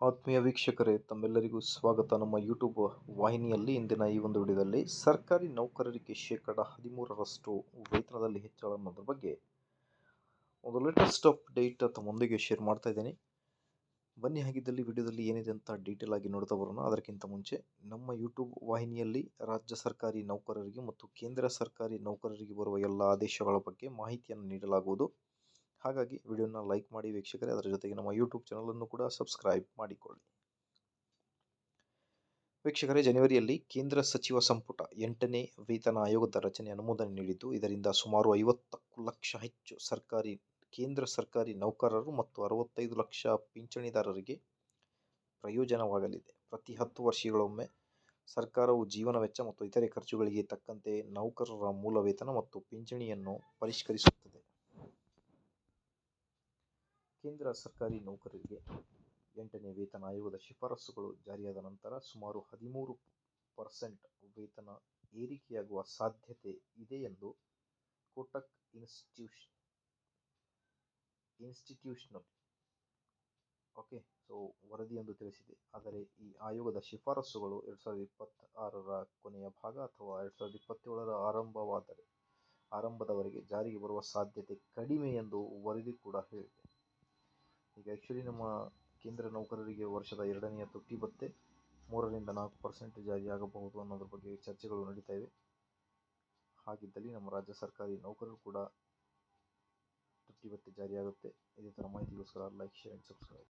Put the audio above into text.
ಆತ್ಮೀಯ ವೀಕ್ಷಕರೇ, ತಮ್ಮೆಲ್ಲರಿಗೂ ಸ್ವಾಗತ. ನಮ್ಮ ಯೂಟ್ಯೂಬ್ ವಾಹಿನಿಯಲ್ಲಿ ಇಂದಿನ ಈ ಒಂದು ವಿಡಿಯೋದಲ್ಲಿ ಸರ್ಕಾರಿ ನೌಕರರಿಗೆ ಶೇಕಡ ಹದಿಮೂರರಷ್ಟು ವೇತನದಲ್ಲಿ ಹೆಚ್ಚಳ ಅನ್ನೋದ್ರ ಬಗ್ಗೆ ಒಂದು ಲೇಟೆಸ್ಟ್ ಅಪ್ಡೇಟ್ ತಮ್ಮೊಂದಿಗೆ ಶೇರ್ ಮಾಡ್ತಾ ಇದ್ದೀನಿ. ಬನ್ನಿ, ಹಾಗಿದ್ದಲ್ಲಿ ವಿಡಿಯೋದಲ್ಲಿ ಏನಿದೆ ಅಂತ ಡೀಟೇಲ್ ಆಗಿ ನೋಡ್ತಾ ಬರೋಣ. ಅದಕ್ಕಿಂತ ಮುಂಚೆ ನಮ್ಮ ಯೂಟ್ಯೂಬ್ ವಾಹಿನಿಯಲ್ಲಿ ರಾಜ್ಯ ಸರ್ಕಾರಿ ನೌಕರರಿಗೆ ಮತ್ತು ಕೇಂದ್ರ ಸರ್ಕಾರಿ ನೌಕರರಿಗೆ ಬರುವ ಎಲ್ಲ ಆದೇಶಗಳ ಬಗ್ಗೆ ಮಾಹಿತಿಯನ್ನು ನೀಡಲಾಗುವುದು. ಹಾಗಾಗಿ ವಿಡಿಯೋನ ಲೈಕ್ ಮಾಡಿ ವೀಕ್ಷಕರೇ, ಅದರ ಜೊತೆಗೆ ನಮ್ಮ ಯೂಟ್ಯೂಬ್ ಚಾನಲನ್ನು ಕೂಡ ಸಬ್ಸ್ಕ್ರೈಬ್ ಮಾಡಿಕೊಳ್ಳಿ. ವೀಕ್ಷಕರೇ, ಜನವರಿಯಲ್ಲಿ ಕೇಂದ್ರ ಸಚಿವ ಸಂಪುಟ ಎಂಟನೇ ವೇತನ ಆಯೋಗದ ರಚನೆ ಅನುಮೋದನೆ ನೀಡಿದ್ದು, ಇದರಿಂದ ಸುಮಾರು ಐವತ್ತಕ್ಕೂ ಲಕ್ಷ ಹೆಚ್ಚು ಸರ್ಕಾರಿ, ಕೇಂದ್ರ ಸರ್ಕಾರಿ ನೌಕರರು ಮತ್ತು ಅರವತ್ತೈದು ಲಕ್ಷ ಪಿಂಚಣಿದಾರರಿಗೆ ಪ್ರಯೋಜನವಾಗಲಿದೆ. ಪ್ರತಿ ಹತ್ತು ವರ್ಷಗಳೊಮ್ಮೆ ಸರ್ಕಾರವು ಜೀವನ ವೆಚ್ಚ ಮತ್ತು ಇತರೆ ಖರ್ಚುಗಳಿಗೆ ತಕ್ಕಂತೆ ನೌಕರರ ಮೂಲ ವೇತನ ಮತ್ತು ಪಿಂಚಣಿಯನ್ನು ಪರಿಷ್ಕರಿಸುತ್ತದೆ. ಕೇಂದ್ರ ಸರ್ಕಾರಿ ನೌಕರರಿಗೆ ಎಂಟನೇ ವೇತನ ಆಯೋಗದ ಶಿಫಾರಸುಗಳು ಜಾರಿಯಾದ ನಂತರ ಸುಮಾರು ಹದಿಮೂರು ಪರ್ಸೆಂಟ್ ವೇತನ ಏರಿಕೆಯಾಗುವ ಸಾಧ್ಯತೆ ಇದೆ ಎಂದು Kotak institution. Institutional okay, so ವರದಿಯೊಂದು ತಿಳಿಸಿದೆ. ಆದರೆ ಈ ಆಯೋಗದ ಶಿಫಾರಸುಗಳು ಎರಡು ಸಾವಿರದ ಇಪ್ಪತ್ತಾರರ ಕೊನೆಯ ಭಾಗ ಅಥವಾ ಎರಡು ಸಾವಿರದ ಇಪ್ಪತ್ತೇಳರ ಆರಂಭವಾದರೆ, ಆರಂಭದವರೆಗೆ ಜಾರಿಗೆ ಬರುವ ಸಾಧ್ಯತೆ ಕಡಿಮೆ ಎಂದು ವರದಿ ಕೂಡ ಹೇಳಿದೆ. ಈಗ ಆ್ಯಕ್ಚುಲಿ ನಮ್ಮ ಕೇಂದ್ರ ನೌಕರರಿಗೆ ವರ್ಷದ ಎರಡನೆಯ ತುಟ್ಟಿ ಭತ್ಯೆ ಮೂರರಿಂದ ನಾಲ್ಕು ಪರ್ಸೆಂಟ್ ಜಾರಿಯಾಗಬಹುದು ಅನ್ನೋದ್ರ ಬಗ್ಗೆ ಚರ್ಚೆಗಳು ನಡೀತಾ ಇವೆ. ಹಾಗಿದ್ದಲ್ಲಿ ನಮ್ಮ ರಾಜ್ಯ ಸರ್ಕಾರಿ ನೌಕರರು ಕೂಡ ತುಟ್ಟಿ ಭತ್ಯೆ ಜಾರಿಯಾಗುತ್ತೆ ಇದೇ ಥರ ಮಾಹಿತಿಗೋಸ್ಕರ ಲೈಕ್ ಶೇರ್ ಆ್ಯಂಡ್ ಸಬ್ಸ್ಕ್ರೈಬ್